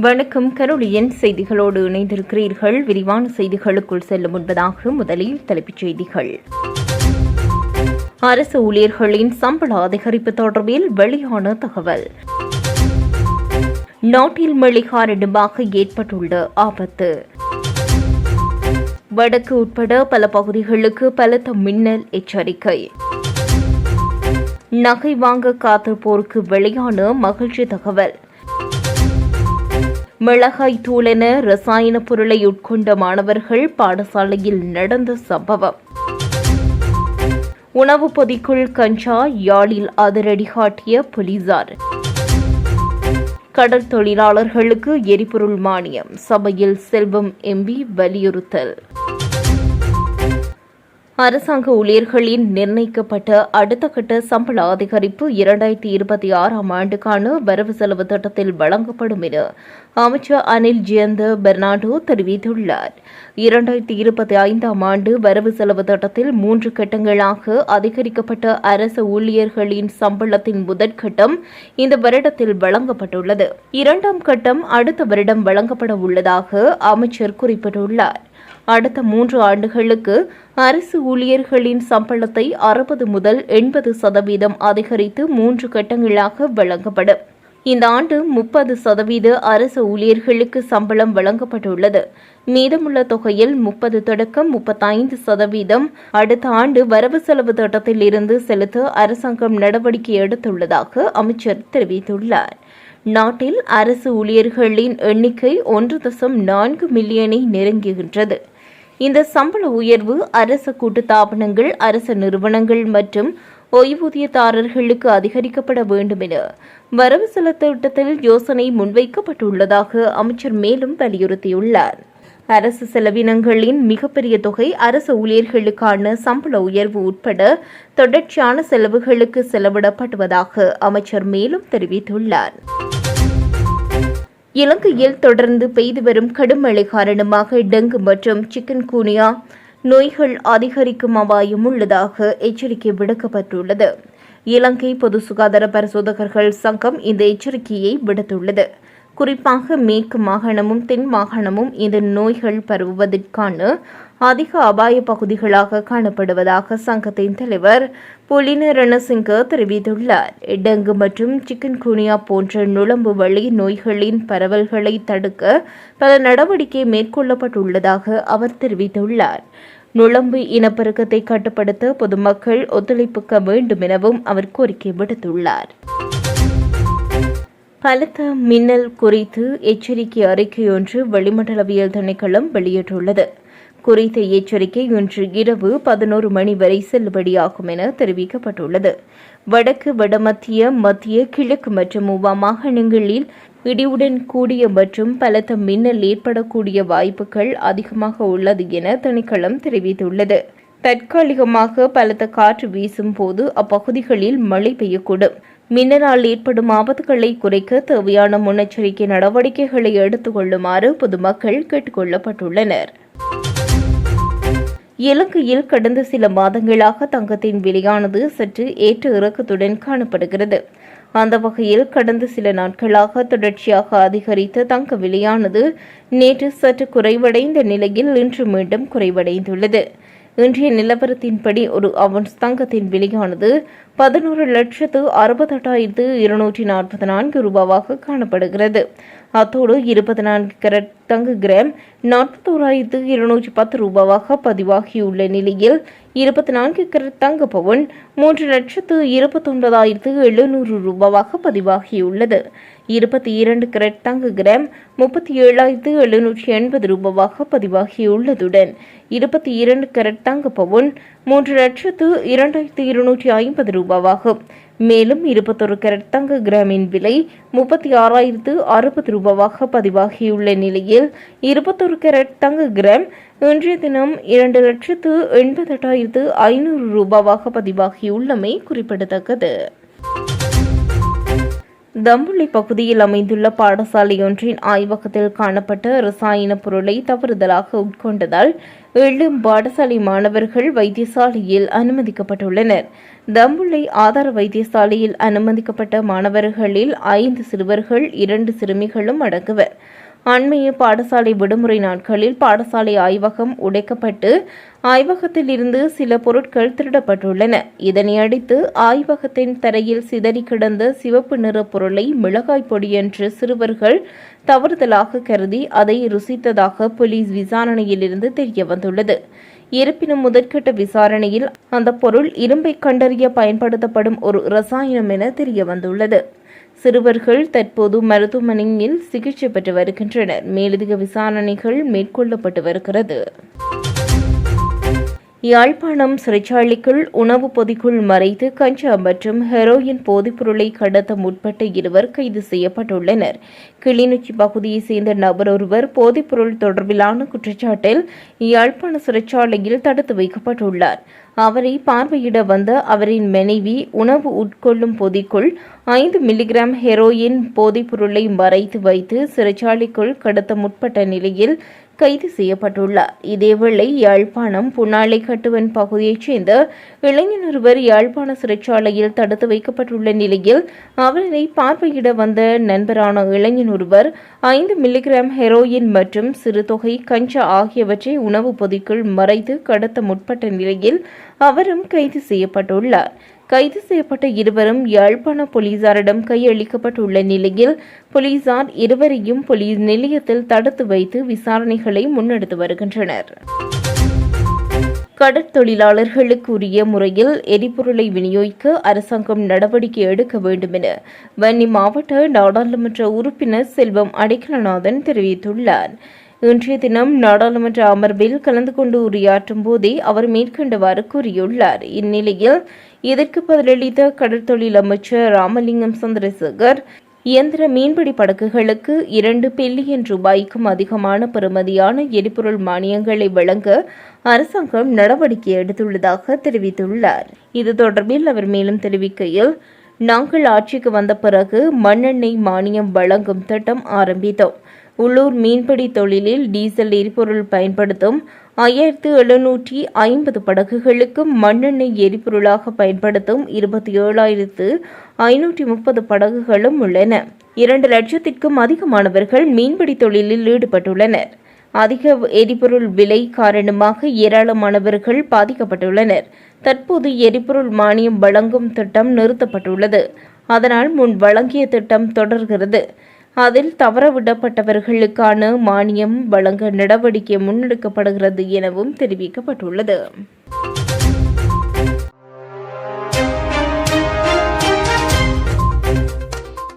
வணக்கம். கருளியன் செய்திகளோடு இணைந்திருக்கிறீர்கள். விரிவான செய்திகளுக்குள் செல்லும் முன்பதாக முதலில் தலைப்புச் செய்திகள். அரசு ஊழியர்களின் சம்பள அதிகரிப்பு தொடர்பில் வெளியான தகவல். நாட்டில் மெளிகாரிடமாக ஏற்பட்டுள்ள ஆபத்து. வடக்கு உட்பட பல பகுதிகளுக்கு பலத்த மின்னல் எச்சரிக்கை. நகை வாங்க காத்திருப்போருக்கு வெளியான மகிழ்ச்சி தகவல். மிளகாய் தூளென ரசாயன பொருளை உட்கொண்ட மாணவர்கள் பாடசாலையில் நடந்த சம்பவம். உணவு பொதிக்குள் கஞ்சா யாழில் அதிரடி காட்டிய போலீசார். கடல் தொழிலாளர்களுக்கு எரிபொருள் மானியம் சபையில் செல்வம் எம்பி வலியுறுத்தல். அரசாங்க ஊழியர்களின் நிர்ணயிக்கப்பட்ட அடுத்த கட்ட சம்பள அதிகரிப்பு இரண்டாயிரத்தி இருபத்தி ஆறாம் ஆண்டுக்கான வரவு செலவு திட்டத்தில் வழங்கப்படும் என அமைச்சர் அனில் ஜெயந்த பெர்னாடோ தெரிவித்துள்ளார். இரண்டாயிரத்தி இருபத்தி ஐந்தாம் ஆண்டு வரவு செலவு திட்டத்தில் மூன்று கட்டங்களாக அதிகரிக்கப்பட்ட அரசு ஊழியர்களின் சம்பளத்தின் முதற்கட்டம் இந்த வருடத்தில் வழங்கப்பட்டுள்ளது. இரண்டாம் கட்டம் அடுத்த வருடம் வழங்கப்பட உள்ளதாக அமைச்சர் குறிப்பிட்டுள்ளார். அடுத்த மூன்று ஆண்டுகளுக்கு அரசு ஊழியர்களின் சம்பளத்தை அறுபது முதல் எண்பது சதவீதம் அதிகரித்து மூன்று கட்டங்களாக வழங்கப்படும். இந்த ஆண்டு முப்பது சதவீத அரசு ஊழியர்களுக்கு சம்பளம் வழங்கப்பட்டுள்ளது. மீதமுள்ள தொகையில் முப்பது தொடக்கம் முப்பத்தைந்து சதவீதம் அடுத்த ஆண்டு வரவு செலவு திட்டத்தில் இருந்து செலுத்த அரசாங்கம் நடவடிக்கை எடுத்துள்ளதாக அமைச்சர் தெரிவித்துள்ளார். நாட்டில் அரசு ஊழியர்களின் எண்ணிக்கை ஒன்று தசம் நான்கு மில்லியனை நெருங்குகின்றது. இந்த சம்பள உயர்வு அரசு கூட்டுத்தாபனங்கள் அரசு நிறுவனங்கள் மற்றும் ஓய்வூதியதாரர்களுக்கு அதிகரிக்கப்பட வேண்டும் என வரவு செலவு திட்டத்தில் யோசனை முன்வைக்கப்பட்டுள்ளதாக அமைச்சர் மேலும் வலியுறுத்தியுள்ளார். அரசு செலவினங்களின் மிகப்பெரிய தொகை அரசு ஊழியர்களுக்கான சம்பள உயர்வு உட்பட தொடர்ச்சியான செலவுகளுக்கு செலவிடப்படுவதாக அமைச்சர் மேலும் தெரிவித்துள்ளார். இலங்கையில் தொடர்ந்து பெய்து வரும் கடும் மழை காரணமாக டெங்கு மற்றும் சிக்கன் கூனியா நோய்கள் அதிகரிக்கும் அபாயம் உள்ளதாக எச்சரிக்கை விடுக்கப்பட்டுள்ளது. இலங்கை பொது சுகாதார பரிசோதகர்கள் சங்கம் இந்த எச்சரிக்கையை விடுத்துள்ளது. குறிப்பாக மேற்கு மாகாணமும் தென் மாகாணமும் இந்த நோய்கள் பரவுவதற்கான அதிக அபாய பகுதிகளாக காணப்படுவதாக சங்கத்தின் தலைவர் புலின ரணசிங்க தெரிவித்துள்ளார். டெங்கு மற்றும் சிக்கன் குனியா போன்ற நுழம்பு வழி நோய்களின் பரவல்களை தடுக்க பல நடவடிக்கை மேற்கொள்ளப்பட்டுள்ளதாக அவர் தெரிவித்துள்ளார். நுழம்பு இனப்பெருக்கத்தை கட்டுப்படுத்த பொதுமக்கள் ஒத்துழைப்புக்க வேண்டும் எனவும் அவர் கோரிக்கை விடுத்துள்ளார். பலத்த மின்னல் குறித்து எச்சரிக்கை அறிக்கை ஒன்று வளிமண்டலவியல் திணைக்களம் வெளியிட்டுள்ளது. குறித்த எச்சரிக்கை இன்று இரவு பதினோரு மணி வரை செல்லுபடியாகும் என தெரிவிக்கப்பட்டுள்ளது. வடக்கு வடமத்திய மத்திய கிழக்கு மற்றும் உவா மாகாணங்களில் இடியுடன் கூடிய மற்றும் பலத்த மின்னல் ஏற்படக்கூடிய வாய்ப்புகள் அதிகமாக உள்ளது என திணைக்களம் தெரிவித்துள்ளது. தற்காலிகமாக பலத்த காற்று வீசும் போது அப்பகுதிகளில் மழை பெய்யக்கூடும். மின்னலால் ஏற்படும் ஆபத்துகளை குறைக்க தேவையான முன்னெச்சரிக்கை நடவடிக்கைகளை எடுத்துக் கொள்ளுமாறு பொதுமக்கள் கேட்டுக்கொள்ளப்பட்டுள்ளனர் இலங்கையில் கடந்த சில மாதங்களாக தங்கத்தின் விலையானது சற்று ஏற்ற இறக்கத்துடன் காணப்படுகிறது. அந்த வகையில் கடந்த சில நாட்களாக தொடர்ச்சியாக அதிகரித்த தங்க விலையானது நேற்று சற்று குறைவடைந்த நிலையில் இன்று மீண்டும் குறைவடைந்துள்ளது. இன்றைய நிலவரத்தின்படி ஒரு அவன்ஸ் தங்கத்தின் விலையானது பதினோரு லட்சத்து அறுபத்தெட்டாயிரத்து இருநூற்றி நாற்பத்தி நான்கு ரூபாவாக காணப்படுகிறது. அத்தோடு இருபத்தி நான்கு கரட் தங்கு கிராம் நாற்பத்தோராயிரத்து இருநூற்றி பத்து ரூபாவாக பதிவாகியுள்ள நிலையில் இருபத்தி நான்கு கரட் தங்க பவுன் மூன்று லட்சத்து இருபத்தொன்பதாயிரத்து எழுநூறு ரூபாவாக பதிவாகியுள்ளது. இருபத்தி இரண்டு கரட் தங்க கிராம் முப்பத்தி ஏழாயிரத்து எழுநூற்றி எண்பது ரூபாவாக பதிவாகியுள்ளதுடன் இருபத்தி இரண்டு கரட் தங்க பவுன் மூன்று லட்சத்து இரண்டாயிரத்து இருநூற்றி ஐம்பது ரூபாவாகும். மேலும் இருபத்தொரு கேரட் தங்க கிராமின் விலை முப்பத்தி ஆறாயிரத்து அறுபது ரூபாவாக பதிவாகியுள்ள நிலையில் இருபத்தொரு கேரட் தங்க கிராம் இன்றைய தினம் இரண்டு லட்சத்து எண்பத்தெட்டாயிரத்து ஐநூறு ரூபாவாக பதிவாகியுள்ளமை குறிப்பிடத்தக்கது. தம்புள்ளி பகுதியில் அமைந்துள்ள பாடசாலையொன்றின் ஆய்வகத்தில் காணப்பட்ட ரசாயன பொருளை தவறுதலாக உட்கொண்டதால் எழும் பாடசாலை மாணவர்கள் வைத்தியசாலையில் அனுமதிக்கப்பட்டுள்ளனர். தம்புள்ளை ஆதார வைத்தியசாலையில் அனுமதிக்கப்பட்ட மாணவர்களில் ஐந்து சிறுவர்கள் இரண்டு சிறுமிகளும் அடங்குவர். அண்மைய பாடசாலை விடுமுறை நாட்களில் பாடசாலை ஆய்வகம் உடைக்கப்பட்டு ஆய்வகத்தில் இருந்து சில பொருட்கள் திருடப்பட்டுள்ளன. இதனையடுத்து ஆய்வகத்தின் தரையில் சிதறி கிடந்த சிவப்பு நிற பொருளை மிளகாய் பொடி என்று சிறுவர்கள் தவறுதலாக கருதி அதை ருசித்ததாக போலீஸ் விசாரணையிலிருந்து தெரியவந்துள்ளது இருப்பினும் முதற்கட்ட விசாரணையில் அந்த பொருள் இரும்பை கண்டறிய பயன்படுத்தப்படும் ஒரு ரசாயனம் என தெரியவந்துள்ளது சிறுவர்கள் தற்போது மருத்துவமனையில் சிகிச்சை பெற்று வருகின்றனர். மேலதிக விசாரணைகள் மேற்கொள்ளப்பட்டு வருகிறது. யாழ்ப்பாணம் சிறைச்சாலைக்குள் உணவுப் பொதிக்குள் மறைத்து கஞ்சா மற்றும் ஹெரோயின் போதைப்பொருளை கடத்த முற்பட்ட இருவர் கைது செய்யப்பட்டுள்ளனர். கிளிநொச்சி பகுதியைச் சேர்ந்த நபர் ஒருவர் போதைப்பொருள் தொடர்பிலான குற்றச்சாட்டில் யாழ்ப்பாண சிறைச்சாலையில் தடுத்து வைக்கப்பட்டுள்ளார். அவரை பார்வையிட வந்த அவரின் மனைவி உணவு உட்கொள்ளும் பொதிக்குள் ஐந்து மில்லிகிராம் ஹெரோயின் போதைப்பொருளை மறைத்து வைத்து சிறைச்சாலைக்குள் கடத்த முற்பட்ட நிலையில் கைது செய்யப்பட்டுள்ளார். இதேவேளை யாழ்ப்பாணம் புன்னாலை கட்டுவன் பகுதியைச் சேர்ந்த இளைஞன் ஒருவர் யாழ்ப்பாண சிறைச்சாலையில் தடுத்து வைக்கப்பட்டுள்ள நிலையில் அவரை பார்வையிட வந்த நண்பரான இளைஞன் ஒருவர் ஐந்து மில்லிகிராம் ஹெரோயின் மற்றும் சிறு தொகை கஞ்சா ஆகியவற்றை உணவுப் பொதிக்குள் மறைத்து கடத்த முற்பட்ட நிலையில் அவரும் கைது செய்யப்பட்டுள்ளார். கைது செய்யப்பட்ட இருவரும் யாழ்ப்பாண போலீசாரிடம் கையளிக்கப்பட்டுள்ள நிலையில் போலீசார் இருவரையும் போலீஸ் நிலையத்தில் தடுத்து வைத்து விசாரணைகளை முன்னெடுத்து வருகின்றனர். கடற்தொழிலாளர்களுக்கு உரிய முறையில் எரிபொருளை விநியோகிக்க அரசாங்கம் நடவடிக்கை எடுக்க வேண்டும் என வன்னி மாவட்ட நாடாளுமன்ற உறுப்பினர் செல்வம் அடைக்கலநாதன் தெரிவித்துள்ளார். இன்றைய தினம் நாடாளுமன்ற அமர்வில் கலந்து கொண்டு உரையாற்றும் போதே அவர் மேற்கண்டவாறு கூறியுள்ளார். இந்நிலையில் இதற்கு பதிலளித்த கடற்தொழில் அமைச்சர் ராமலிங்கம் சந்திரசேகர் இயந்திர மீன்பிடி படகுகளுக்கு இரண்டு பில்லியன் ரூபாய்க்கும் அதிகமான பெறுமதியான எரிபொருள் மானியங்களை வழங்க அரசாங்கம் நடவடிக்கை எடுத்துள்ளதாக தெரிவித்துள்ளார். இது தொடர்பில் அவர் மேலும் தெரிவிக்கையில் நாங்கள் ஆட்சிக்கு வந்த பிறகு மண்ணெண்ணெய் மானியம் வழங்கும் திட்டம் ஆரம்பித்தோம். உள்ளூர் மீன்பிடி தொழிலில் டீசல் எரிபொருள் பயன்படுத்தும் ஐயாயிரத்து எழுநூற்றி ஐம்பது படகுகளுக்கு மண்ணெண்ணெய் எரிபொருளாக பயன்படுத்தும் இருபத்தி ஏழாயிரத்து ஐநூற்றி முப்பது படகுகளும் உள்ளன. இரண்டு லட்சத்திற்கும் அதிகமானவர்கள் மீன்பிடி தொழிலில் ஈடுபட்டுள்ளனர். அதிக எரிபொருள் விலை காரணமாக ஏராளமானவர்கள் பாதிக்கப்பட்டுள்ளனர். தற்போது எரிபொருள் மானியம் வழங்கும் திட்டம் நிறுத்தப்பட்டுள்ளது. அதனால் முன் வழங்கிய திட்டம் தொடர்கிறது. அதில் தவறவிடப்பட்டவர்களுக்கான மானியம் வழங்க நடவடிக்கை முன்னெடுக்கப்படுகிறது எனவும் தெரிவிக்கப்பட்டுள்ளது.